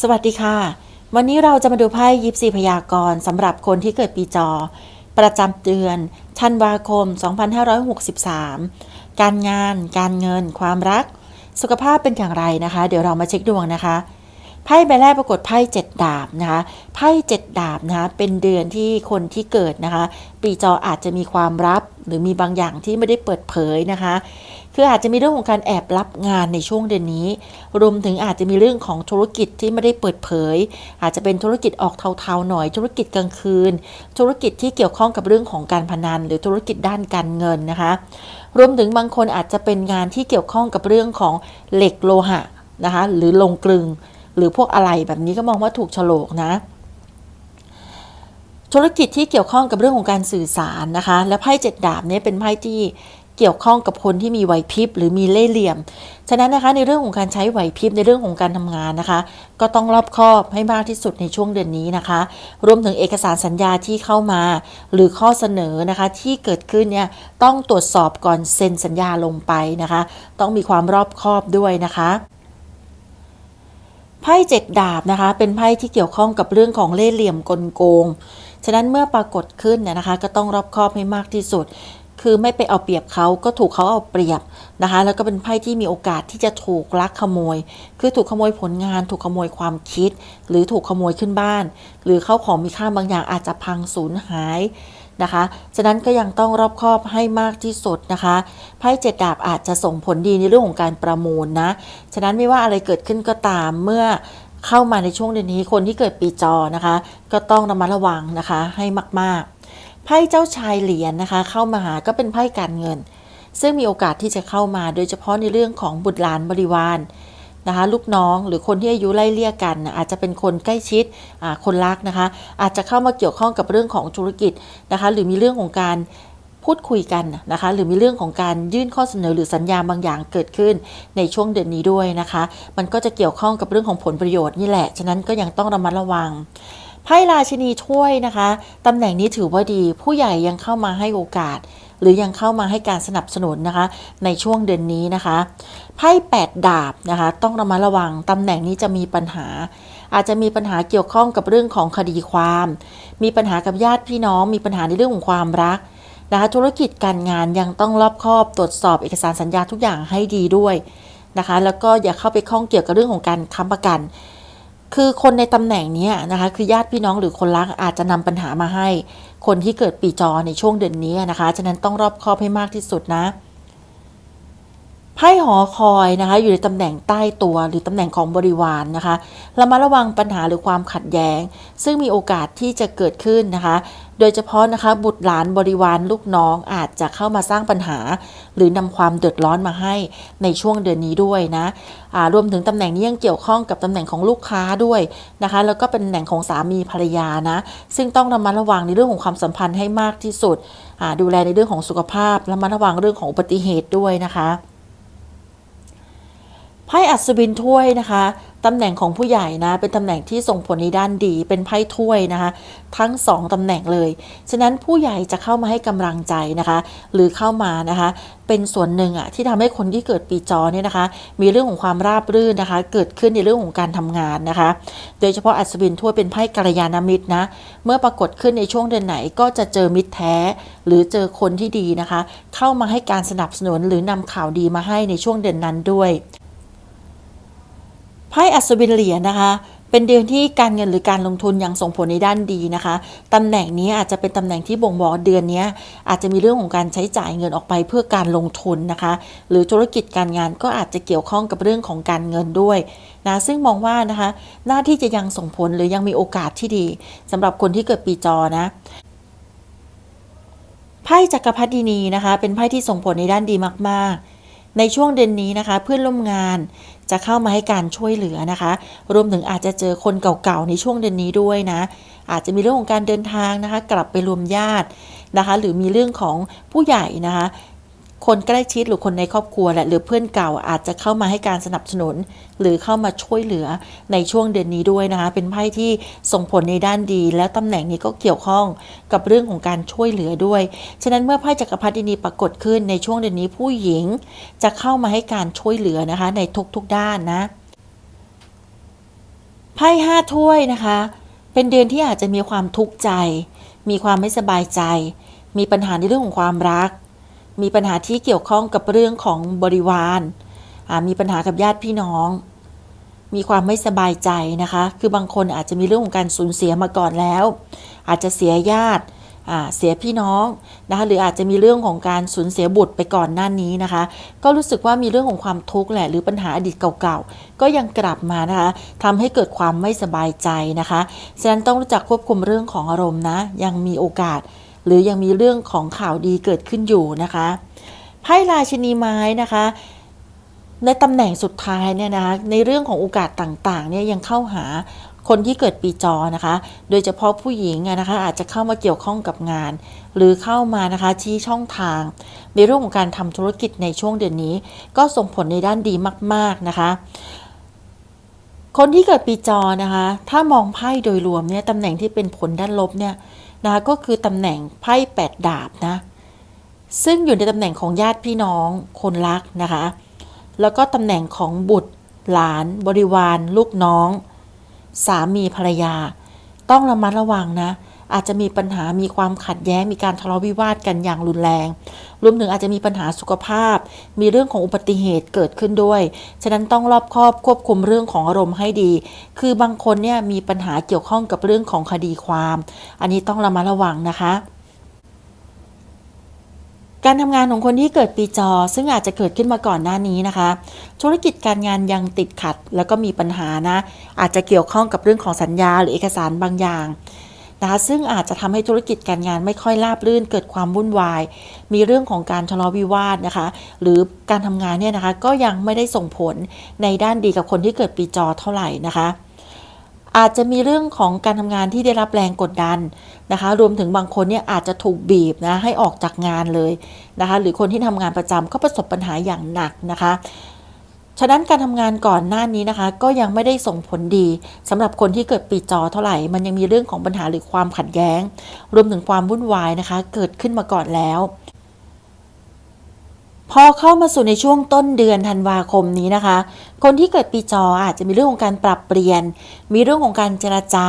สวัสดีค่ะ วันนี้เราจะมาดูไพ่ยิปซีพยากรณ์สำหรับคนที่เกิดปีจอ ประจำเดือนธันวาคม 2563 การงาน การเงิน ความรัก สุขภาพเป็นอย่างไรนะคะ เดี๋ยวเรามาเช็คดวงนะคะไพ่ใบแรกปรากฏไพ่เจ็ดดาบนะคะไพ่เจ็ดดาบนะคะเป็นเดือนที่คนที่เกิดนะคะ ปีจออาจจะมีความลับ หรือมีบางอย่างที่ไม่ได้เปิดเผยนะคะ คืออาจจะมีเรื่องของการแอบรับงานในช่วงเดือนนี้ รวมถึงอาจจะมีเรื่องของธุรกิจที่ไม่ได้เปิดเผย อาจจะเป็นธุรกิจออกเทาๆหน่อย ธุรกิจกลางคืน ธุรกิจที่เกี่ยวข้องกับเรื่องของการพนัน หรือธุรกิจด้านการเงินนะคะ รวมถึงบางคนอาจจะเป็นงานที่เกี่ยวข้องกับเรื่องของเหล็กโลหะนะคะ หรือลงกลึง หรือพวกอะไรแบบนี้ก็มองว่าถูกฉลกนะธุรกิจที่เกี่ยวข้องกับเรื่องของการสื่อสารนะคะ และไพ่เจ็ดดาบเนี่ยเป็นไพ่ที่ เกี่ยวข้องกับคนที่มีไหวพริบหรือมีเล่ห์เหลี่ยม ฉะนั้นนะคะในเรื่องของการใช้ไหวพริบในเรื่องของการทำงานนะคะ ก็ต้องรอบคอบให้มากที่สุดในช่วงเดือนนี้นะคะ รวมถึงเอกสารสัญญาที่เข้ามา หรือข้อเสนอนะคะที่เกิดขึ้นเนี่ยต้องตรวจสอบก่อนเซ็นสัญญาลงไปนะคะ ต้องมีความรอบคอบด้วยนะคะไพ่เจ็ดดาบนะคะ เป็นไพ่ที่เกี่ยวข้องกับเรื่องของเล่ห์เหลี่ยมกลโกง ฉะนั้นเมื่อปรากฏขึ้นเนี่ยนะคะ ก็ต้องรอบคอบให้มากที่สุด คือไม่ไปเอาเปรียบเขาก็ถูกเขาเอาเปรียบนะคะ แล้วก็เป็นไพ่ที่มีโอกาสที่จะถูกลักขโมย คือถูกขโมยผลงาน ถูกขโมยความคิด หรือถูกขโมยขึ้นบ้าน หรือเข้าของมีค่าบางอย่างอาจจะพังสูญหายนะคะ ฉะนั้นก็ยังต้องรอบคอบให้มากที่สุดนะคะ ไพ่เจ็ดดาบอาจจะส่งผลดีในเรื่องของการประมูลนะ ฉะนั้นไม่ว่าอะไรเกิดขึ้นก็ตามเมื่อเข้ามาในช่วงเดือนนี้คนที่เกิดปีจอนะคะ ก็ต้องระมัดระวังนะคะให้มาก ๆ ไพ่เจ้าชายเหรียญนะคะ เข้ามาหาก็เป็นไพ่การเงิน ซึ่งมีโอกาสที่จะเข้ามาโดยเฉพาะในเรื่องของบุตรหลานบริวารนะคะลูกน้องหรือคนที่อายุไล่เลี่ยกันนะอาจจะเป็นคนใกล้ชิดคนรักนะคะ อาจจะเข้ามาเกี่ยวข้องกับเรื่องของธุรกิจนะคะ หรือมีเรื่องของการพูดคุยกันนะคะ หรือมีเรื่องของการยื่นข้อเสนอหรือสัญญาบางอย่างเกิดขึ้นในช่วงเดือนนี้ด้วยนะคะ มันก็จะเกี่ยวข้องกับเรื่องของผลประโยชน์นี่แหละ ฉะนั้นก็ยังต้องระมัดระวัง ไพ่ราชินีถ้วยนะคะตำแหน่งนี้ถือว่าดี ผู้ใหญ่ยังเข้ามาให้โอกาส หรือยังเข้ามาให้การสนับสนุนนะคะ ในช่วงเดือนนี้นะคะไพ่แปดดาบนะคะ ต้องระมัดระวังตำแหน่งนี้จะมีปัญหา อาจจะมีปัญหาเกี่ยวข้องกับเรื่องของคดีความ มีปัญหากับญาติพี่น้อง มีปัญหาในเรื่องของความรักนะคะธุรกิจการงานยังต้องรอบคอบตรวจสอบเอกสารสัญญาทุกอย่างให้ดีด้วยนะคะ แล้วก็อย่าเข้าไปข้องเกี่ยวกับเรื่องของการค้ำประกัน คือคนในตำแหน่งนี้นะคะคือญาติพี่น้องหรือคนรักอาจจะนำปัญหามาให้ คนที่เกิดปีจอในช่วงเดือนนี้นะคะ ฉะนั้นต้องรอบคอบให้มากที่สุดนะ ไพ่หอคอยนะคะอยู่ในตำแหน่งใต้ตัวหรือตำแหน่งของบริวารนนะคะเรามาระวังปัญหาหรือความขัดแย้ง ซึ่งมีโอกาสที่จะเกิดขึ้นนะคะ โดยเฉพาะนะคะบุตรหลานบริวารลูกน้องอาจจะเข้ามาสร้างปัญหา หรือนำความเดือดร้อนมาให้ในช่วงเดือนนี้ด้วยนะรวมถึงตำแหน่งนี้ยังเกี่ยวข้องกับตำแหน่งของลูกค้าด้วยนะคะ แล้วก็เป็นตำแหน่งของสามีภรรยานะซึ่งต้องระมัดระวังในเรื่องของความสัมพันธ์ให้มากที่สุดดูแลในเรื่องของสุขภาพระมัดระวังเรื่องของอุบัติเหตุด้วยนะคะ ไพ่อัศวินถ้วยนะคะตำแหน่งของผู้ใหญ่นะ เป็นตำแหน่งที่ส่งผลในด้านดี เป็นไพ่ถ้วยนะคะ ทั้งสองตำแหน่งเลย ฉะนั้นผู้ใหญ่จะเข้ามาให้กำลังใจนะคะ หรือเข้ามานะคะ เป็นส่วนหนึ่งอะที่ทำให้คนที่เกิดปีจอเนี่ยนะคะ มีเรื่องของความราบรื่นนะคะ เกิดขึ้นในเรื่องของการทำงานนะคะ โดยเฉพาะอัศวินถ้วยเป็นไพ่กัลยาณมิตรนะ เมื่อปรากฏขึ้นในช่วงเดือนไหนก็จะเจอมิตรแท้ หรือเจอคนที่ดีนะคะ เข้ามาให้การสนับสนุนหรือนำข่าวดีมาให้ในช่วงเดือนนั้นด้วย พ่อัศวินเหรียญนะคะเป็นเดือนที่การเงินหรือการลงทุนยังส่งผลในด้านดีนะคะตำแหน่งนี้อาจจะเป็นตำแหน่งที่บ่งบอกเดือนนี้อาจจะมีเรื่องของการใช้จ่ายเงินออกไปเพื่อการลงทุนนะคะ หรือธุรกิจการงานก็อาจจะเกี่ยวข้องกับเรื่องของการเงินด้วยนะซึ่งมองว่านะคะหน้าที่จะยังส่งผลหรือยังมีโอกาสที่ดีสำหรับคนที่เกิดปีจอนะไพ่จักรพรรดินีนะคะ เป็นไพ่ที่ส่งผลในด้านดีมาก ๆ ในช่วงเดือนนี้นะคะ เพื่อนร่วมงาน จะเข้ามาให้การช่วยเหลือนะคะ รวมถึงอาจจะเจอคนเก่าๆในช่วงเดือนนี้ด้วยนะ อาจจะมีเรื่องของการเดินทางนะคะ กลับไปรวมญาตินะคะ หรือมีเรื่องของผู้ใหญ่นะคะ คนใกล้ชิดหรือคนในครอบครัวแหละหรือเพื่อนเก่าอาจจะเข้ามาให้การสนับสนุน หรือเข้ามาช่วยเหลือในช่วงเดือนนี้ด้วยนะคะเป็นไพ่ที่ส่งผลในด้านดี และตำแหน่งนี้ก็เกี่ยวข้องกับเรื่องของการช่วยเหลือด้วย ฉะนั้นเมื่อไพ่จักรพรรดินีปรากฏขึ้นในช่วงเดือนนี้ผู้หญิง จะเข้ามาให้การช่วยเหลือนะคะ ในทุกๆด้านนะไไพ่ห้าถ้วยนะคะ เป็นเดือนที่อาจจะมีความทุกข์ใจ มีความไม่สบายใจ มีปัญหาในเรื่องของความรัก มีปัญหาที่เกี่ยวข้องกับเรื่องของบริวาร มีปัญหากับญาติพี่น้อง มีความไม่สบายใจนะคะ คือบางคนอาจจะมีเรื่องของการสูญเสียมาก่อนแล้ว อาจจะเสียญาติเสียพี่น้องนะคะหรืออาจจะมีเรื่องของการสูญเสียบุตรไปก่อนหน้านี้นะคะ ก็รู้สึกว่ามีเรื่องของความทุกข์แหละหรือปัญหาอดีตเก่าๆ ก็ยังกลับมานะคะทำให้เกิดความไม่สบายใจนะคะ ฉะนั้นต้องรู้จักควบคุมเรื่องของอารมณ์นะ ยังมีโอกาส หรือยังมีเรื่องของข่าวดีเกิดขึ้นอยู่นะคะไพ่ราชินีไม้นะคะ ในตำแหน่งสุดท้ายเนี่ยนะคะในเรื่องของโอกาสต่างๆเนี่ยยังเข้าหาคนที่เกิดปีจอนะคะ โดยเฉพาะผู้หญิงอะนะคะอาจจะเข้ามาเกี่ยวข้องกับงาน หรือเข้ามานะคะชี้ช่องทาง ในเรื่องของการทำธุรกิจในช่วงเดือนนี้ ก็ส่งผลในด้านดีมาก ๆนะคะ คนที่เกิดปีจอนะคะ ถ้ามองไพ่โดยรวมเนี่ยตำแหน่งที่เป็นผลด้านลบเนี่ย นะคะก็คือตำแหน่งไพ่แปดดาบนะซึ่งอยู่ในตำแหน่งของญาติพี่น้องคนรักนะคะ แล้วก็ตำแหน่งของบุตร หลาน บริวาร ลูกน้อง สามีภรรยา ต้องระมัดระวังนะ อาจจะมีปัญหามีความขัดแย้ง มีการทะเลาะวิวาทกันอย่างรุนแรง รวมถึงอาจจะมีปัญหาสุขภาพ มีเรื่องของอุบัติเหตุเกิดขึ้นด้วย ฉะนั้นต้องรอบคอบควบคุมเรื่องของอารมณ์ให้ดี คือบางคนเนี่ยมีปัญหาเกี่ยวข้องกับเรื่องของคดีความ อันนี้ต้องระมัดระวังนะคะการทำงานของคนที่เกิดปีจอ ซึ่งอาจจะเกิดขึ้นมาก่อนหน้านี้นะคะ ธุรกิจการงานยังติดขัดแล้วก็มีปัญหานะ อาจจะเกี่ยวข้องกับเรื่องของสัญญาหรือเอกสารบางอย่าง นะคะซึ่งอาจจะทำให้ธุรกิจการงานไม่ค่อยราบรื่นเกิดความวุ่นวาย มีเรื่องของการทะเลาะวิวาทนะคะ หรือการทำงานเนี่ยนะคะก็ยังไม่ได้ส่งผลในด้านดีกับคนที่เกิดปีจอเท่าไหร่นะคะอาจจะมีเรื่องของการทำงานที่ได้รับแรงกดดันนะคะ รวมถึงบางคนเนี่ยอาจจะถูกบีบนะให้ออกจากงานเลยนะคะ หรือคนที่ทำงานประจำก็ประสบปัญหาอย่างหนักนะคะ ฉะนั้นการทำงานก่อนหน้านี้นะคะ ก็ยังไม่ได้ส่งผลดีสำหรับคนที่เกิดปีจอเท่าไหร่ มันยังมีเรื่องของปัญหาหรือความขัดแย้ง รวมถึงความวุ่นวายนะคะ เกิดขึ้นมาก่อนแล้ว พอเข้ามาสู่ในช่วงต้นเดือนธันวาคมนี้นะคะ คนที่เกิดปีจออาจจะมีเรื่องของการปรับเปลี่ยน มีเรื่องของการเจรจา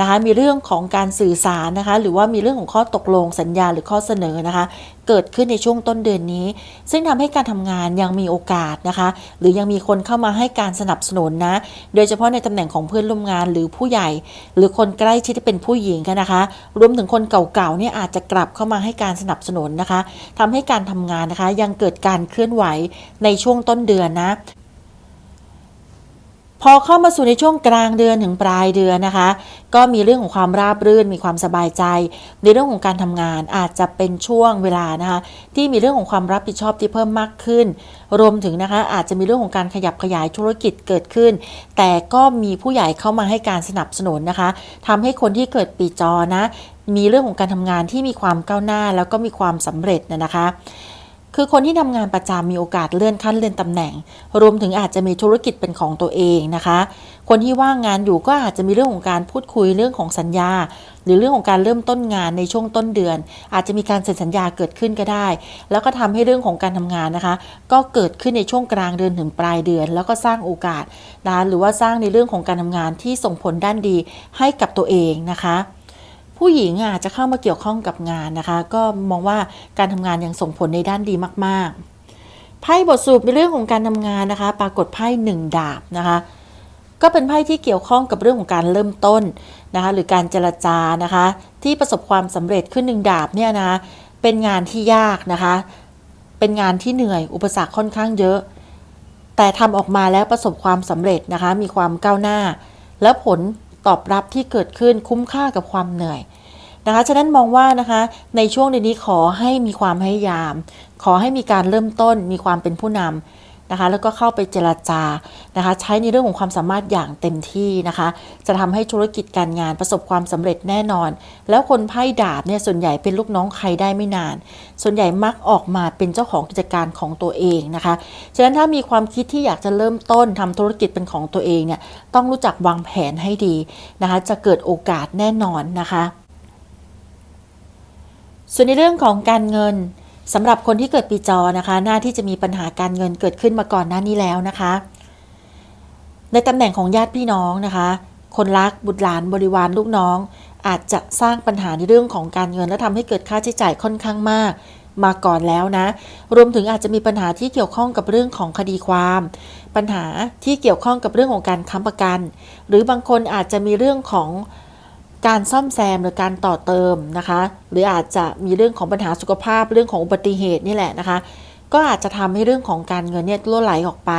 นะคะมีเรื่องของการสื่อสารนะคะหรือว่ามีเรื่องของข้อตกลงสัญญาหรือข้อเสนอนะคะ เกิดขึ้นในช่วงต้นเดือนนี้ ซึ่งทำให้การทำงานยังมีโอกาสนะคะ หรือยังมีคนเข้ามาให้การสนับสนุนนะ โดยเฉพาะในตำแหน่งของเพื่อนร่วมงานหรือผู้ใหญ่ หรือคนใกล้ชิดที่เป็นผู้หญิงกันนะคะ รวมถึงคนเก่าๆเนี่ยอาจจะกลับเข้ามาให้การสนับสนุนนะคะทำให้การทำงานนะคะยังเกิดการเคลื่อนไหวในช่วงต้นเดือนนะ พอเข้ามาสู่ในช่วงกลางเดือนถึงปลายเดือนนะคะ ก็มีเรื่องของความราบรื่น มีความสบายใจ ในเรื่องของการทำงานอาจจะเป็นช่วงเวลานะคะที่มีเรื่องของความรับผิดชอบที่เพิ่มมากขึ้น รวมถึงนะคะอาจจะมีเรื่องของการขยับขยายธุรกิจเกิดขึ้น แต่ก็มีผู้ใหญ่เข้ามาให้การสนับสนุนนะคะทำให้คนที่เกิดปีจอนะมีเรื่องของการทำงานที่มีความก้าวหน้า แล้วก็มีความสำเร็จนะนะคะ คือคนที่ทำงานประจำมีโอกาสเลื่อนขั้นเลื่อนตำแหน่ง รวมถึงอาจจะมีธุรกิจเป็นของตัวเองนะคะ คนที่ว่างงานอยู่ก็อาจจะมีเรื่องของการพูดคุยเรื่องของสัญญา หรือเรื่องของการเริ่มต้นงานในช่วงต้นเดือน อาจจะมีการเซ็นสัญญาเกิดขึ้นก็ได้ แล้วก็ทำให้เรื่องของการทำงานนะคะ ก็เกิดขึ้นในช่วงกลางเดือนถึงปลายเดือน แล้วก็สร้างโอกาสนะหรือว่าสร้างในเรื่องของการทำงานที่ส่งผลด้านดีให้กับตัวเองนะคะ ผู้หญิงอาจจะเข้ามาเกี่ยวข้องกับงานนะคะ ก็มองว่าการทำงานยังส่งผลในด้านดีมากๆไพ่บทสรุปในเรื่องของการทำงานนะคะ ปรากฏไพ่หนึ่งดาบนะคะ ก็เป็นไพ่ที่เกี่ยวข้องกับเรื่องของการเริ่มต้นนะคะหรือการเจรจานะคะ ที่ประสบความสำเร็จขึ้นหนึ่งดาบเนี่ยนะเป็นงานที่ยากนะคะ เป็นงานที่เหนื่อยอุปสรรคค่อนข้างเยอะ แต่ทำออกมาแล้วประสบความสำเร็จนะคะ มีความก้าวหน้า และผล ตอบรับที่เกิดขึ้นคุ้มค่ากับความเหนื่อยนะคะฉะนั้นมองว่านะคะในช่วงเดือนนี้ขอให้มีความพยายาม ขอให้มีการเริ่มต้นมีความเป็นผู้นำ นะคะ แล้วก็เข้าไปเจรจานะคะ ใช้ในเรื่องของความสามารถอย่างเต็มที่นะคะ จะทำให้ธุรกิจการงานประสบความสำเร็จแน่นอน แล้วคนไพ่ดาบเนี่ยส่วนใหญ่เป็นลูกน้องใครได้ไม่นาน ส่วนใหญ่มักออกมาเป็นเจ้าของกิจการของตัวเองนะคะ ฉะนั้นถ้ามีความคิดที่อยากจะเริ่มต้นทำธุรกิจเป็นของตัวเองเนี่ยต้องรู้จักวางแผนให้ดีนะคะ จะเกิดโอกาสแน่นอนนะคะส่วนในเรื่องของการเงิน สำหรับคนที่เกิดปีจอนะคะ หน้าที่จะมีปัญหาการเงินเกิดขึ้นมาก่อนหน้านี้แล้วนะคะ ในตำแหน่งของญาติพี่น้องนะคะ คนรักบุตรหลานบริวารลูกน้อง อาจจะสร้างปัญหาในเรื่องของการเงิน และทำให้เกิดค่าใช้จ่ายค่อนข้างมาก มาก่อนแล้วนะ รวมถึงอาจจะมีปัญหาที่เกี่ยวข้องกับเรื่องของคดีความ ปัญหาที่เกี่ยวข้องกับเรื่องของการค้ำประกัน หรือบางคนอาจจะมีเรื่องของ การซ่อมแซมหรือการต่อเติมนะคะ หรืออาจจะมีเรื่องของปัญหาสุขภาพเรื่องของอุบัติเหตุนี่แหละนะคะ ก็อาจจะทำให้เรื่องของการเงินเนี่ยล่วไหลออกไป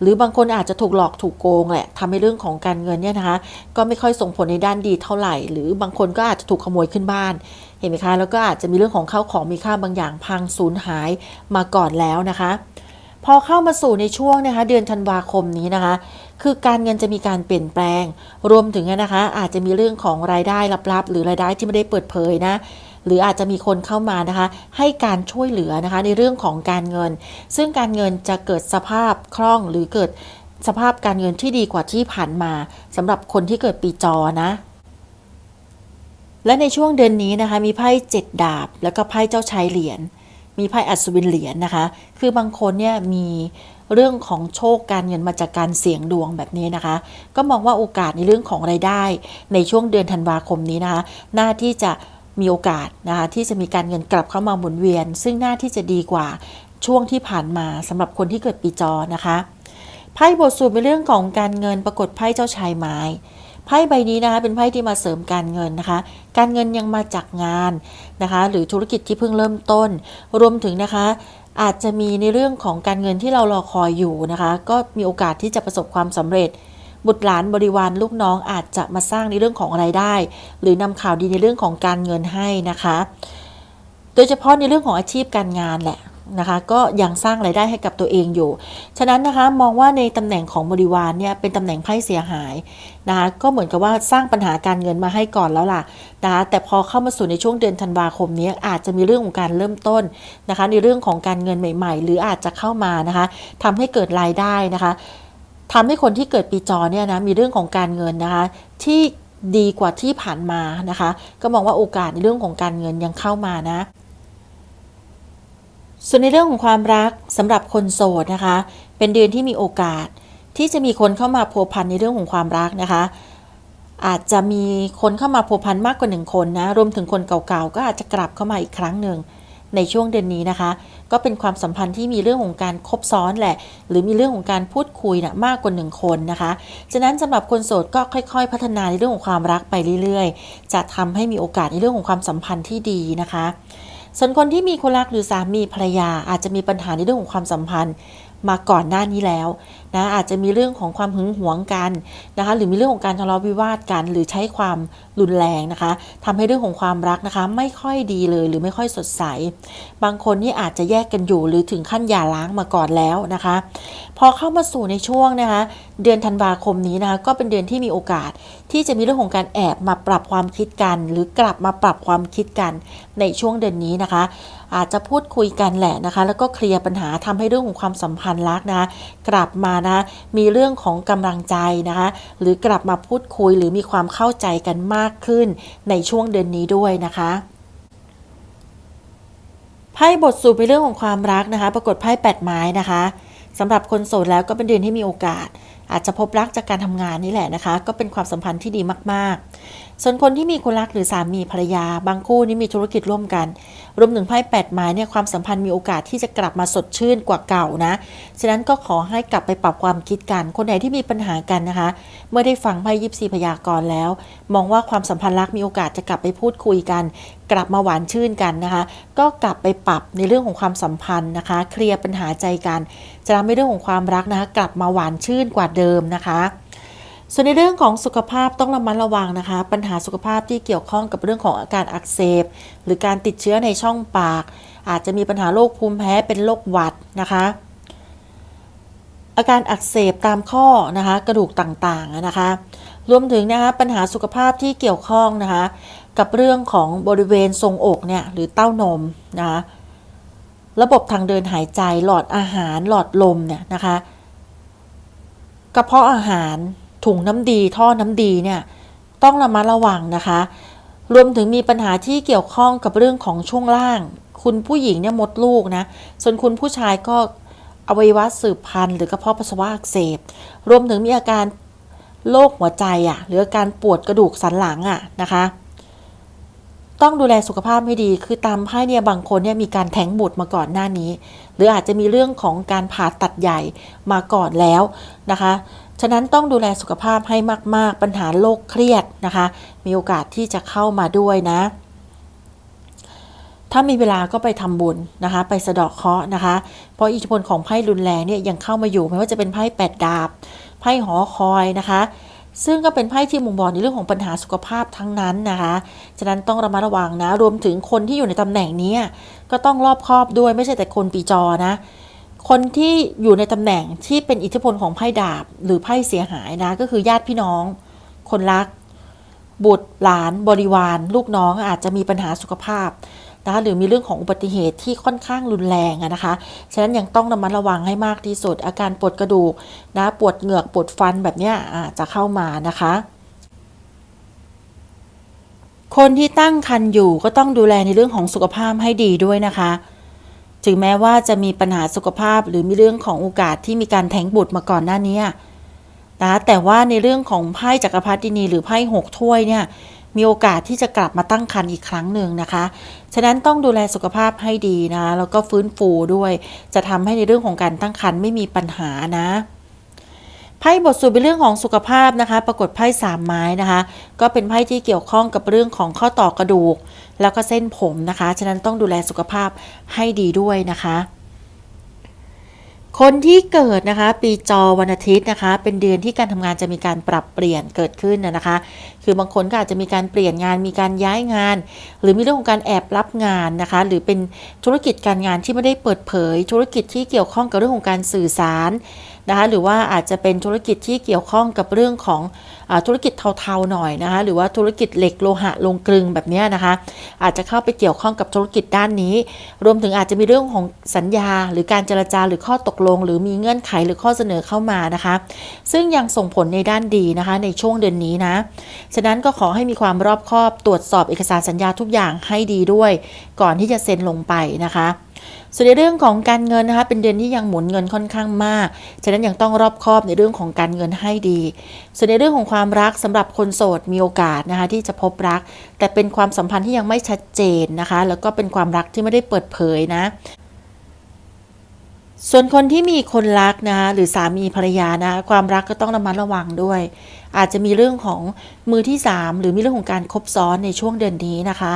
หรือบางคนอาจจะถูกหลอกถูกโกงแหละทำให้เรื่องของการเงินเนี่ยนะคะ ก็ไม่ค่อยส่งผลในด้านดีเท่าไหร่ หรือบางคนก็อาจจะถูกขโมยขึ้นบ้านเห็นไหมคะแล้วก็อาจจะมีเรื่องของข้าวของมีค่าบางอย่างพังสูญหายมาก่อนแล้วนะคะ พอเข้ามาสู่ในช่วงนะคะเดือนธันวาคมนี้นะคะ คือการเงินจะมีการเปลี่ยนแปลง รวมถึงนะคะอาจจะมีเรื่องของรายได้ลับๆ หรือรายได้ที่ไม่ได้เปิดเผยนะหรืออาจจะมีคนเข้ามานะคะ ให้การช่วยเหลือนะคะในเรื่องของการเงิน ซึ่งการเงินจะเกิดสภาพคล่องหรือเกิดสภาพการเงินที่ดีกว่าที่ผ่านมาสำหรับคนที่เกิดปีจอนะและในช่วงเดือนนี้นะคะมีไพ่เจ็ดดาบ แล้วก็ไพ่เจ้าชายเหรียญ มีไพ่อัศวินเหรียญนะคะ คือบางคนเนี่ยมีเรื่องของโชคการเงินมาจากการเสี่ยงดวงแบบนี้นะคะ ก็มองว่าโอกาสในเรื่องของไรายได้ ในช่วงเดือนธันวาคมนี้นะคะหน้าที่จะมีโอกาสนะคะที่จะมีการเงินกลับเข้ามาหมุนเวียน ซึ่งหน้าที่จะดีกว่าช่วงที่ผ่านมาสำหรับคนที่เกิดปีจอนะคะไพ่บทสวดเป็นเรื่องของการเงินปรากฏไพ่เจ้าชายไม้ ไพ่ใบนี้นะคะเป็นไพ่ที่มาเสริมการเงินนะคะ การเงินยังมาจากงานนะคะ หรือธุรกิจที่เพิ่งเริ่มต้น รวมถึงนะคะ อาจจะมีในเรื่องของการเงินที่เรารอคอยอยู่นะคะ ก็มีโอกาสที่จะประสบความสำเร็จ บุตรหลานบริวารลูกน้องอาจจะมาสร้างในเรื่องของไรายได้ หรือนำข่าวดีในเรื่องของการเงินให้นะคะ โดยเฉพาะในเรื่องของอาชีพการงานแหละ นะคะก็ยังสร้างไรายได้ให้กับตัวเองอยู่ ฉะนั้นนะคะมองว่าในตำแหน่งของบริวารเนี่ยเป็นตำแหน่งไพ่เสียหายนะคะก็เหมือนกับว่าสร้างปัญหาการเงินมาให้ก่อนแล้วล่ะนะคะแต่พอเข้ามาสู่ในช่วงเดือนธันวาคมนี้อาจจะมีเรื่องของการเริ่มต้นนะคะในเรื่องของการเงินใหม่ ๆ หรืออาจจะเข้ามานะคะทำให้เกิดรายได้นะคะทำให้คนที่เกิดปีจอเนี่ยนะมีเรื่องของการเงินนะคะที่ดีกว่าที่ผ่านมานะคะ ก็มองว่าโอกาสในเรื่องของการเงินยังเข้ามานะ ส่วนในเรื่องของความรักสำหรับคนโสดนะคะ เป็นเดือนที่มีโอกาส ที่จะมีคนเข้ามาพัวพันในเรื่องของความรักนะคะ อาจจะมีคนเข้ามาพัวพันมากกว่าหนึ่งคนนะรวมถึงคนเก่าๆก็อาจจะกลับเข้ามาอีกครั้งหนึ่งในช่วงเดือนนี้นะคะ ก็เป็นความสัมพันธ์ที่มีเรื่องของการคบซ้อนแหละ หรือมีเรื่องของการพูดคุยนะมากกว่าหนึ่งคนนะคะ ฉะนั้นสำหรับคนโสดก็ค่อย ๆ พัฒนาในเรื่องของความรักไปเรื่อย ๆ จะทำให้มีโอกาสในเรื่องของความสัมพันธ์ที่ดีนะคะ ส่วนคนที่มีคนรักหรือสามีภรรยาอาจจะมีปัญหาในเรื่องของความสัมพันธ์ มาก่อนหน้านี้แล้วนะอาจจะมีเรื่องของความหึงหวงกันนะคะหรือมีเรื่องของการทะเลาะวิวาทกัน หรือใช้ความรุนแรงนะคะทำให้เรื่องของความรักนะคะ ไม่ค่อยดีเลยหรือไม่ค่อยสดใส บางคนนี่อาจจะแยกกันอยู่หรือถึงขั้นหย่าร้างมาก่อนแล้วนะคะ พอเข้ามาสู่ในช่วงนะคะเดือนธันวาคมนี้นะคะก็เป็นเดือนที่มีโอกาส ที่จะมีเรื่องของการแอบมาปรับความคิดกัน หรือกลับมาปรับความคิดกันในช่วงเดือนนี้นะคะ อาจจะพูดคุยกันแหละนะคะ แล้วก็เคลียร์ปัญหาทำให้เรื่องของความสัมพันธ์รักนะคะกลับมานะมีเรื่องของกำลังใจนะคะ หรือกลับมาพูดคุยหรือมีความเข้าใจกันมากขึ้นในช่วงเดือนนี้ด้วยนะคะไพ่บทสูบในเรื่องของความรักนะคะ ปรากฏไพ่แปดไม้นะคะสำหรับคนโสดแล้วก็เป็นเดือนที่มีโอกาส อาจจะพบรักจากการทำงานนี่แหละนะคะ ก็เป็นความสัมพันธ์ที่ดีมาก ๆ ส่วนคนที่มีคนรักหรือสามีภรรยา บางคู่นี่มีธุรกิจร่วมกัน รวมถึงไพ่แปดไม้เนี่ยความสัมพันธ์มีโอกาสที่จะกลับมาสดชื่นกว่าเก่านะ ฉะนั้นก็ขอให้กลับไปปรับความคิดกัน คนไหนที่มีปัญหากันนะคะ เมื่อได้ฟังไพ่ยิปซีพยากรณ์แล้ว มองว่าความสัมพันธ์รักมีโอกาสจะกลับไปพูดคุยกัน กลับมาหวานชื่นกันนะคะ ก็กลับไปปรับในเรื่องของความสัมพันธ์นะคะ เคลียร์ปัญหาใจกัน จะทำให้เรื่องของความรักนะคะกลับมาหวานชื่นกว่าเดิมนะคะส่วนในเรื่องของสุขภาพต้องระมัดระวังนะคะ ปัญหาสุขภาพที่เกี่ยวข้องกับเรื่องของอาการอักเสบ หรือการติดเชื้อในช่องปาก อาจจะมีปัญหาโรคภูมิแพ้เป็นโรคหวัดนะคะ อาการอักเสบตามข้อนะคะกระดูกต่างๆนะคะ รวมถึงนะคะปัญหาสุขภาพที่เกี่ยวข้องนะคะ กับเรื่องของบริเวณทรงอกเนี่ยหรือเต้านมนะคะ ระบบทางเดินหายใจหลอดอาหารหลอดลมเนี่ยนะคะกระเพาะอาหารถุงน้ำดีท่อน้ำดีเนี่ยต้องระมัดระวังนะคะ รวมถึงมีปัญหาที่เกี่ยวข้องกับเรื่องของช่วงล่าง คุณผู้หญิงเนี่ยมดลูกนะส่วนคุณผู้ชายก็อวัยวะสืบพันธุ์หรือกระเพาะปัสสาวะอักเสบ รวมถึงมีอาการโรคหัวใจอะ่ะหรืออาการปวดกระดูกสันหลังอะ่ะนะคะ ต้องดูแลสุขภาพให้ดี คือตามไพ่เนี่ยบางคนเนี่ยมีการแท้งบุตรมาก่อนหน้านี้ หรืออาจจะมีเรื่องของการผ่าตัดใหญ่มาก่อนแล้วนะคะ ฉะนั้นต้องดูแลสุขภาพให้มาก ๆ ปัญหาโรคเครียดนะคะ มีโอกาสที่จะเข้ามาด้วยนะ ถ้ามีเวลาก็ไปทำบุญนะคะ ไปสะเดาะเคราะห์นะคะ เพราะอิทธิพลของไพ่รุนแรงเนี่ยยังเข้ามาอยู่ไม่ว่าจะเป็นไพ่แปดดาบ ไพ่หอคอยนะคะ ซึ่งก็เป็นไพ่ที่มุงบอกในเรื่องของปัญหาสุขภาพทั้งนั้นนะคะ ฉะนั้นต้องระมัดระวังนะ รวมถึงคนที่อยู่ในตำแหน่งนี้ก็ต้องรอบคอบด้วยไม่ใช่แต่คนปีจอนะ คนที่อยู่ในตำแหน่งที่เป็นอิทธิพลของไพ่ดาบ หรือไพ่เสียหายนะ ก็คือญาติพี่น้อง คนรัก บุตรหลาน บริวาร ลูกน้องอาจจะมีปัญหาสุขภาพ นะคะหรือมีเรื่องของอุบัติเหตุที่ค่อนข้างรุนแรงอะนะคะ ฉะนั้นยังต้องระมัดระวังให้มากที่สุด อาการปวดกระดูกนะปวดเหงือกปวดฟันแบบนี้อาจจะเข้ามานะคะคนที่ตั้งครรภ์อยู่ก็ต้องดูแลในเรื่องของสุขภาพให้ดีด้วยนะคะ ถึงแม้ว่าจะมีปัญหาสุขภาพหรือมีเรื่องของโอกาสที่มีการแท้งบุตรมาก่อนหน้านี้นะแต่ว่าในเรื่องของไพ่จักรพรรดินีหรือไพ่หกถ้วยเนี่ย มีโอกาสที่จะกลับมาตั้งครรภ์อีกครั้งหนึ่งนะคะ ฉะนั้นต้องดูแลสุขภาพให้ดีนะแล้วก็ฟื้นฟูด้วย จะทำให้ในเรื่องของการตั้งครรภ์ไม่มีปัญหานะไพ่บทสรุปเป็นเรื่องของสุขภาพนะคะ ปรากฏไพ่สามไม้นะคะ ก็เป็นไพ่ที่เกี่ยวข้องกับเรื่องของข้อต่อกระดูก แล้วก็เส้นผมนะคะ ฉะนั้นต้องดูแลสุขภาพให้ดีด้วยนะคะ คนที่เกิดนะคะ ปีจอวันอาทิตย์นะคะ เป็นเดือนที่การทำงานจะมีการปรับเปลี่ยนเกิดขึ้นนะนะคะ คือบางคนก็อาจจะมีการเปลี่ยนงานมีการย้ายงาน หรือมีเรื่องของการแอบรับงานนะคะ หรือเป็นธุรกิจการงานที่ไม่ได้เปิดเผย ธุรกิจที่เกี่ยวข้องกับเรื่องของการสื่อสาร นะคะหรือว่าอาจจะเป็นธุรกิจที่เกี่ยวข้องกับเรื่องของอธุรกิจเทาๆหน่อยนะคะหรือว่าธุรกิจเหล็กโลหะลงกลึงแบบนี้นะคะอาจจะเข้าไปเกี่ยวข้องกับธุรกิจด้านนี้ รวมถึงอาจจะมีเรื่องของสัญญา หรือการเจรจาหรือข้อตกลง หรือมีเงื่อนไขหรือข้อเสนอเข้ามานะคะ ซึ่งยังส่งผลในด้านดีนะคะในช่วงเดือนนี้นะฉะนั้นก็ขอให้มีความรอบคอบตรวจสอบเอกสารสัญญาทุกอย่างให้ดีด้วย ก่อนที่จะเซ็นลงไปนะคะ ส่วนในเรื่องของการเงินนะคะเป็นเดือนที่ยังหมุนเงินค่อนข้างมาก ฉะนั้นยังต้องรอบคอบในเรื่องของการเงินให้ดี ส่วนในเรื่องของความรักสำหรับคนโสดมีโอกาสนะคะที่จะพบรัก แต่เป็นความสัมพันธ์ที่ยังไม่ชัดเจนนะคะ แล้วก็เป็นความรักที่ไม่ได้เปิดเผยนะส่วนคนที่มีคนรักนะคะหรือสามีภรรยานะความรักก็ต้องระมัดระวังด้วย อาจจะมีเรื่องของมือที่ 3 หรือมีเรื่องของการคบซ้อนในช่วงเดือนนี้นะคะ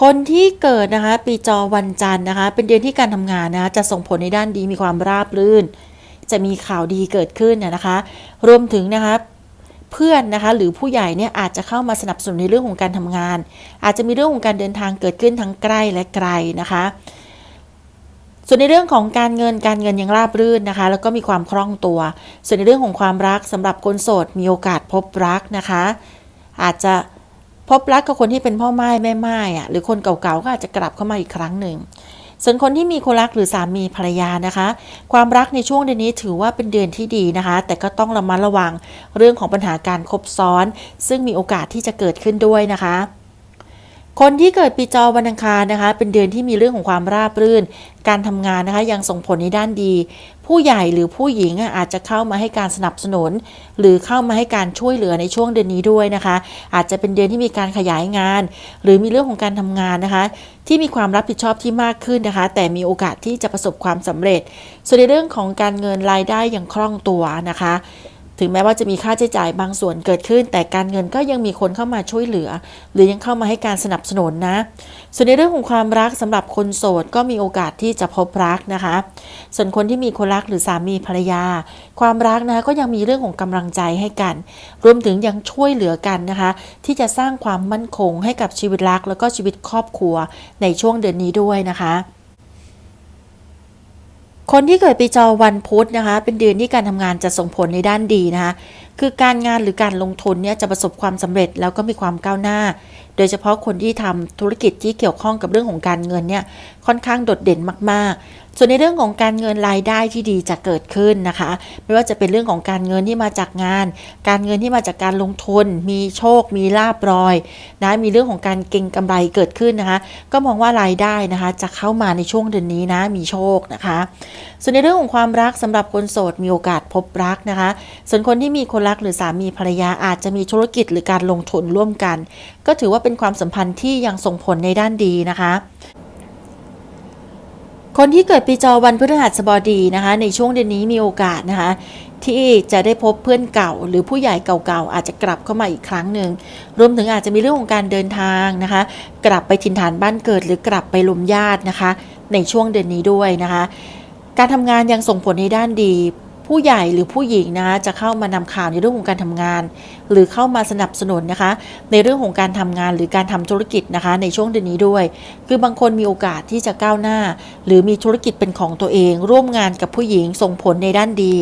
คนที่เกิดนะคะปีจอวันจันทร์นะคะ เป็นเดือนที่การทำงานนะคะจะส่งผลในด้านดีมีความราบรื่น จะมีข่าวดีเกิดขึ้นนะนะคะ รวมถึงนะคะเพื่อนนะคะหรือผู้ใหญ่เนี่ยอาจจะเข้ามาสนับสนุนในเรื่องของการทำงาน อาจจะมีเรื่องของการเดินทางเกิดขึ้นทั้งใกล้และไกลนะคะ ส่วนในเรื่องของการเงินการเงินยังราบรื่นนะคะ แล้วก็มีความคล่องตัว ส่วนในเรื่องของความรักสำหรับคนโสดมีโอกาสพบรักนะคะ อาจจะ พบรักกับคนที่เป็นพ่อไม้แม่ไม้อะหรือคนเก่าๆก็อาจจะกลับเข้ามาอีกครั้งหนึ่งส่วนคนที่มีคนรักหรือสามีภรรยานะคะ ความรักในช่วงเดือนนี้ถือว่าเป็นเดือนที่ดีนะคะ แต่ก็ต้องระมัดระวังเรื่องของปัญหาการคบซ้อน ซึ่งมีโอกาสที่จะเกิดขึ้นด้วยนะคะ คนที่เกิดปีจอวันอังคารนะคะ เป็นเดือนที่มีเรื่องของความราบรื่น การทำงานนะคะยังส่งผลในด้านดี ผู้ใหญ่หรือผู้หญิงอาจจะเข้ามาให้การสนับสนุน หรือเข้ามาให้การช่วยเหลือในช่วงเดือนนี้ด้วยนะคะ อาจจะเป็นเดือนที่มีการขยายงาน หรือมีเรื่องของการทำงานนะคะ ที่มีความรับผิดชอบที่มากขึ้นนะคะ แต่มีโอกาสที่จะประสบความสำเร็จ ส่วนในเรื่องของการเงินรายได้อย่างคล่องตัวนะคะ ถึงแม้ว่าจะมีค่าใช้จ่ายบางส่วนเกิดขึ้น แต่การเงินก็ยังมีคนเข้ามาช่วยเหลือ หรือยังเข้ามาให้การสนับสนุนนะ ส่วนในเรื่องของความรักสำหรับคนโสดก็มีโอกาสที่จะพบรักนะคะ ส่วนคนที่มีคนรักหรือสามีภรรยา ความรักนะคะก็ยังมีเรื่องของกำลังใจให้กัน รวมถึงยังช่วยเหลือกันนะคะ ที่จะสร้างความมั่นคงให้กับชีวิตรัก แล้วก็ชีวิตครอบครัวในช่วงเดือนนี้ด้วยนะคะ คนที่เกิดปีจอวันพุธนะคะ เป็นเดือนที่การทำงานจะส่งผลในด้านดีนะคะ คือการงานหรือการลงทุนเนี่ยจะประสบความสำเร็จแล้วก็มีความก้าวหน้า โดยเฉพาะคนที่ทำธุรกิจที่เกี่ยวข้องกับเรื่องของการเงินเนี่ย ค่อนข้างโดดเด่นมาก ๆ ส่วนในเรื่องของการเงินรายได้ที่ดีจะเกิดขึ้นนะคะ ไม่ว่าจะเป็นเรื่องของการเงินที่มาจากงาน การเงินที่มาจากการลงทุน มีโชค มีลาบรอยนะ มีเรื่องของการเก็งกำไรเกิดขึ้นนะคะ ก็มองว่ารายได้นะคะจะเข้ามาในช่วงเดือนนี้นะ มีโชคนะคะ ส่วนในเรื่องของความรักสำหรับคนโสดมีโอกาสพบรักนะคะ ส่วนคนที่มีคนรักหรือสามีภรรยาอาจจะมีธุรกิจหรือการลงทุนร่วมกัน ก็ถือว่าเป็นความสัมพันธ์ที่ยังส่งผลในด้านดีนะคะ คนที่เกิดปีจอวันพฤหัสบดีนะคะ ในช่วงเดือนนี้มีโอกาสนะคะ ที่จะได้พบเพื่อนเก่า หรือผู้ใหญ่เก่าๆอาจจะกลับเข้ามาอีกครั้งหนึ่งรวมถึงอาจจะมีเรื่องของการเดินทางนะคะ กลับไปถิ่นฐานบ้านเกิด หรือกลับไปลมญาตินะคะ ในช่วงเดือนนี้ด้วยนะคะ การทำงานยังส่งผลในด้านดี ผู้ใหญ่หรือผู้หญิงนะคะจะเข้ามานำข่าวในเรื่องของการทำงาน หรือเข้ามาสนับสนุนนะคะ ในเรื่องของการทำงานหรือการทำธุรกิจนะคะ ในช่วงเดือนนี้ด้วย คือบางคนมีโอกาสที่จะก้าวหน้า หรือมีธุรกิจเป็นของตัวเอง ร่วมงานกับผู้หญิงส่งผลในด้านดี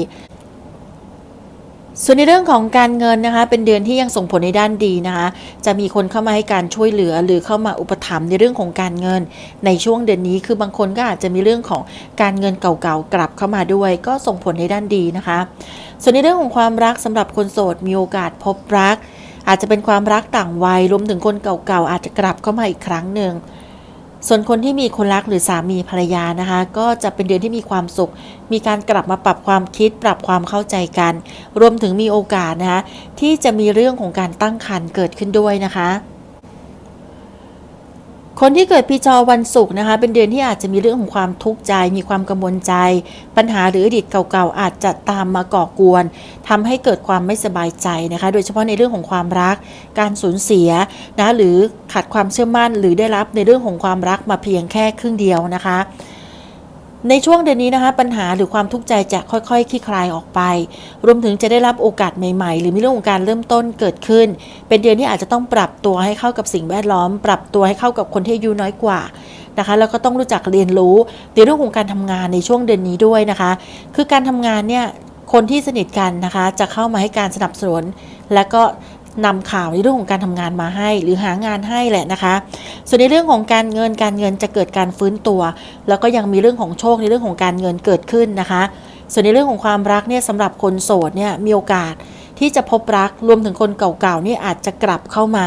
ส่วนในเรื่องของการเงินนะคะ เป็นเดือนที่ยังส่งผลในด้านดีนะคะ จะมีคนเข้ามาให้การช่วยเหลือ หรือเข้ามาอุปถัมภ์ในเรื่องของการเงิน ในช่วงเดือนนี้คือบางคนก็อาจจะมีเรื่องของการเงินเก่าๆกลับเข้ามาด้วย ก็ส่งผลในด้านดีนะคะ ส่วนในเรื่องของความรักสำหรับคนโสดมีโอกาสพบรัก อาจจะเป็นความรักต่างวัยรวมถึงคนเก่าๆอาจจะกลับเข้ามาอีกครั้งหนึ่ง ส่วนคนที่มีคนรักหรือสามีภรรยานะคะ ก็จะเป็นเดือนที่มีความสุข มีการกลับมาปรับความคิด ปรับความเข้าใจกัน รวมถึงมีโอกาสนะคะที่จะมีเรื่องของการตั้งครรภ์เกิดขึ้นด้วยนะคะ คนที่เกิดปีจอวันศุกร์นะคะ เป็นเดือนที่อาจจะมีเรื่องของความทุกข์ใจ มีความกังวลใจ ปัญหาหรืออดีตเก่าๆอาจจะตามมาก่อกวนทำให้เกิดความไม่สบายใจนะคะ โดยเฉพาะในเรื่องของความรัก การสูญเสียนะหรือขาดความเชื่อมั่น หรือได้รับในเรื่องของความรักมาเพียงแค่ครึ่งเดียวนะคะ ในช่วงเดือนนี้นะคะ ปัญหาหรือความทุกข์ใจจะค่อยๆคลี่คลายออกไป รวมถึงจะได้รับโอกาสใหม่ๆ หรือมีเรื่องของการเริ่มต้นเกิดขึ้น เป็นเดือนที่อาจจะต้องปรับตัวให้เข้ากับสิ่งแวดล้อม ปรับตัวให้เข้ากับคนที่อายุน้อยกว่านะคะแล้วก็ต้องรู้จักเรียนรู้ในเรื่องของการทำงานในช่วงเดือนนี้ด้วยนะคะ คือการทำงานเนี่ยคนที่สนิทกันนะคะ จะเข้ามาให้การสนับสนุน และก็ นำข่าวในเรื่องของการทำงานมาให้ หรือหางานให้แหละนะคะ ส่วนในเรื่องของการเงินการเงินจะเกิดการฟื้นตัว แล้วก็ยังมีเรื่องของโชคในเรื่องของการเงินเกิดขึ้นนะคะ ส่วนในเรื่องของความรักเนี่ยสำหรับคนโสดเนี่ยมีโอกาสที่จะพบรักรวมถึงคนเก่าๆนี่อาจจะกลับเข้ามา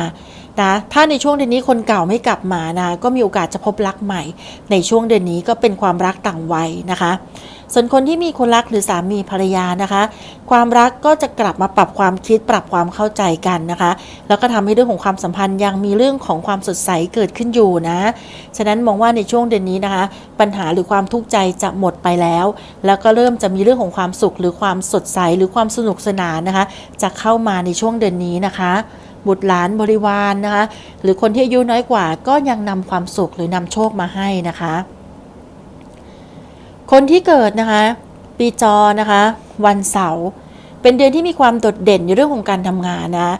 นะถ้าในช่วงเดือนนี้คนเก่าไม่กลับมานะก็มีโอกาสจะพบรักใหม่ ในช่วงเดือนนี้ก็เป็นความรักต่างวัยนะคะ ส่วนคนที่มีคนรักหรือสามีภรรยานะคะ ความรักก็จะกลับมาปรับความคิดปรับความเข้าใจกันนะคะ แล้วก็ทำให้เรื่องของความสัมพันธ์ยังมีเรื่องของความสดใสเกิดขึ้นอยู่นะ ฉะนั้นมองว่าในช่วงเดือนนี้นะคะ ปัญหาหรือความทุกข์ใจจะหมดไปแล้ว แล้วก็เริ่มจะมีเรื่องของความสุขหรือความสดใสหรือความสนุกสนานนะคะ จะเข้ามาในช่วงเดือนนี้นะคะบุตรหลานบริวารนนะคะ หรือคนที่อายุน้อยกว่าก็ยังนำความสุขหรือนำโชคมาให้นะคะ คนที่เกิดนะคะ ปีจอนะคะ วันเสาร์เป็นเดือนที่มีความโดดเด่นในเรื่องของการทำงานนะ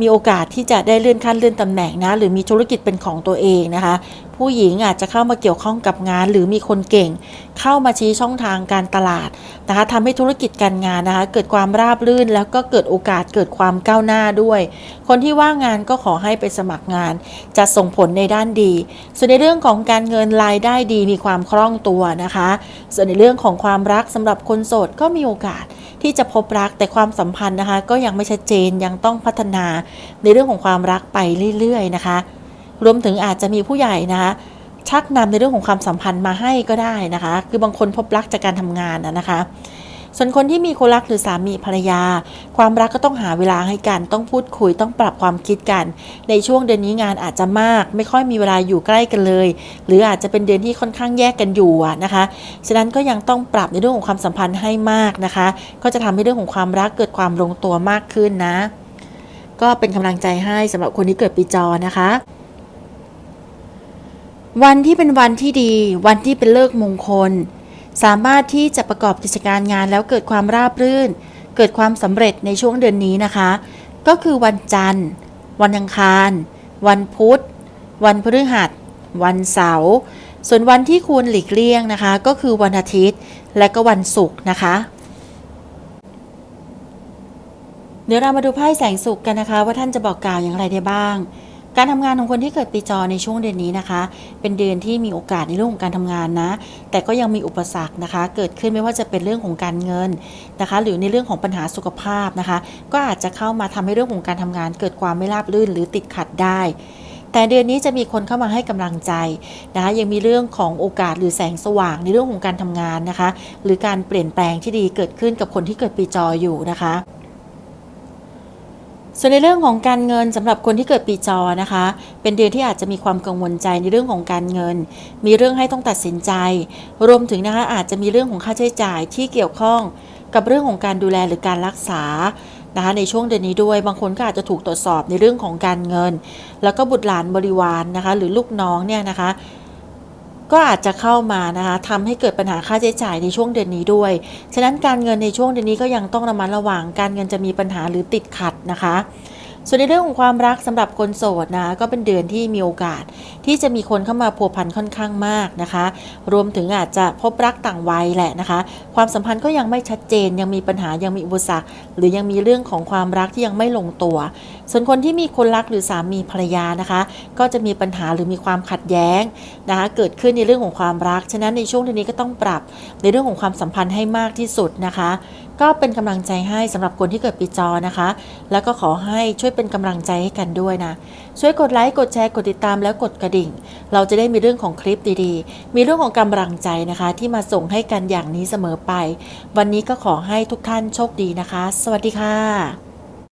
มีโอกาสที่จะได้เลื่อนขั้นเลื่อนตำแหน่งนะ หรือมีธุรกิจเป็นของตัวเองนะคะ ผู้หญิงอาจจะเข้ามาเกี่ยวข้องกับงาน หรือมีคนเก่ง เข้ามาชี้ช่องทางการตลาดนะคะทำให้ธุรกิจการงานนะคะ เกิดความราบรื่น แล้วก็เกิดโอกาสเกิดความก้าวหน้าด้วย คนที่ว่างงานก็ขอให้ไปสมัครงาน จะส่งผลในด้านดี ส่วนในเรื่องของการเงินรายได้ดีมีความคล่องตัวนะคะ ส่วนในเรื่องของความรักสำหรับคนโสดก็มีโอกาสที่จะพบรักแต่ความสัมพันธ์นะคะ ก็ยังไม่ชัดเจนยังต้องพัฒนาในเรื่องของความรักไปเรื่อยๆนะคะ รวมถึงอาจจะมีผู้ใหญ่นะคะชักนำในเรื่องของความสัมพันธ์มาให้ก็ได้นะคะ คือบางคนพบรักจากการทำงานนะคะ ส่วนคนที่มีคนรักหรือสามีภรรยา ความรักก็ต้องหาเวลาให้กัน ต้องพูดคุย ต้องปรับความคิดกัน ในช่วงเดือนนี้งานอาจจะมาก ไม่ค่อยมีเวลาอยู่ใกล้กันเลย หรืออาจจะเป็นเดือนที่ค่อนข้างแยกกันอยู่นะคะ ฉะนั้นก็ยังต้องปรับในเรื่องของความสัมพันธ์ให้มากนะคะ ก็จะทำให้เรื่องของความรักเกิดความลงตัวมากขึ้นนะ ก็เป็นกำลังใจให้สำหรับคนที่เกิดปีจอนะคะ วันที่เป็นวันที่ดี วันที่เป็นเลิกมงคล สามารถที่จะประกอบกิจการงานแล้วเกิดความราบรื่น เกิดความสำเร็จในช่วงเดือนนี้นะคะ ก็คือวันจันทร์ วันอังคาร วันพุธ วันพฤหัส วันเสาร์ส่วนวันที่ควรหลีกเลี่ยงนะคะ ก็คือวันอาทิตย์และก็วันศุกร์นะคะ เดี๋ยวเรามาดูไพ่แสงสุขกันนะคะ ว่าท่านจะบอกกล่าวอย่างไรได้บ้าง การทำงานของคนที่เกิดปีจอในช่วงเดือนนี้นะคะ เป็นเดือนที่มีโอกาสในเรื่องของการทำงานนะ แต่ก็ยังมีอุปสรรคนะคะ เกิดขึ้นไม่ว่าจะเป็นเรื่องของการเงินนะคะ หรือในเรื่องของปัญหาสุขภาพนะคะ ก็อาจจะเข้ามาทำให้เรื่องของการทำงาน เกิดความไม่ราบรื่นหรือติดขัดได้แต่เดือนนี้จะมีคนเข้ามาให้กำลังใจนะคะยังมีเรื่องของโอกาสหรือแสงสว่างในเรื่องของการทำงานนะคะ หรือการเปลี่ยนแปลงที่ดีเกิดขึ้นกับคนที่เกิดปีจออยู่นะคะ ส่วนในเรื่องของการเงินสำหรับคนที่เกิดปีจอนะคะ เป็นเดือนที่อาจจะมีความกังวลใจในเรื่องของการเงิน มีเรื่องให้ต้องตัดสินใจ รวมถึงนะคะอาจจะมีเรื่องของค่าใช้จ่ายที่เกี่ยวข้องกับเรื่องของการดูแลหรือการรักษานะคะในช่วงเดือนนี้ด้วยบางคนก็อาจจะถูกตรวจสอบในเรื่องของการเงิน แล้วก็บุตรหลานบริวารนนะคะหรือลูกน้องเนี่ยนะคะ ก็อาจจะเข้ามานะคะทำให้เกิดปัญหาค่าใช้จ่ายในช่วงเดือนนี้ด้วย ฉะนั้นการเงินในช่วงเดือนนี้ก็ยังต้องระมัดระวัง การเงินจะมีปัญหาหรือติดขัดนะคะ ส่วนในเรื่องของความรักสำหรับคนโสดนะก็เป็นเดือนที่มีโอกาส ที่จะมีคนเข้ามาพัวพันค่อนข้างมากนะคะ รวมถึงอาจจะพบรักต่างวัยแหละนะคะ ความสัมพันธ์ก็ยังไม่ชัดเจน ยังมีปัญหายังมีอุปสรรค หรือยังมีเรื่องของความรักที่ยังไม่ลงตัว ส่วนคนที่มีคนรักหรือสามีภรรยานะคะ ก็จะมีปัญหาหรือมีความขัดแย้งนะคะเกิดขึ้นในเรื่องของความรัก ฉะนั้นในช่วงเดือนนี้ก็ต้องปรับในเรื่องของความสัมพันธ์ให้มากที่สุดนะคะ ก็เป็นกำลังใจให้สำหรับคนที่เกิดปีจอนะคะ แล้วก็ขอให้ช่วยเป็นกำลังใจให้กันด้วยนะ ช่วยกดไลค์กดแชร์กดติดตามแล้วกดกระดิ่ง เราจะได้มีเรื่องของคลิปดีๆ มีเรื่องของกำลังใจนะคะ ที่มาส่งให้กันอย่างนี้เสมอไป วันนี้ก็ขอให้ทุกท่านโชคดีนะคะ สวัสดีค่ะ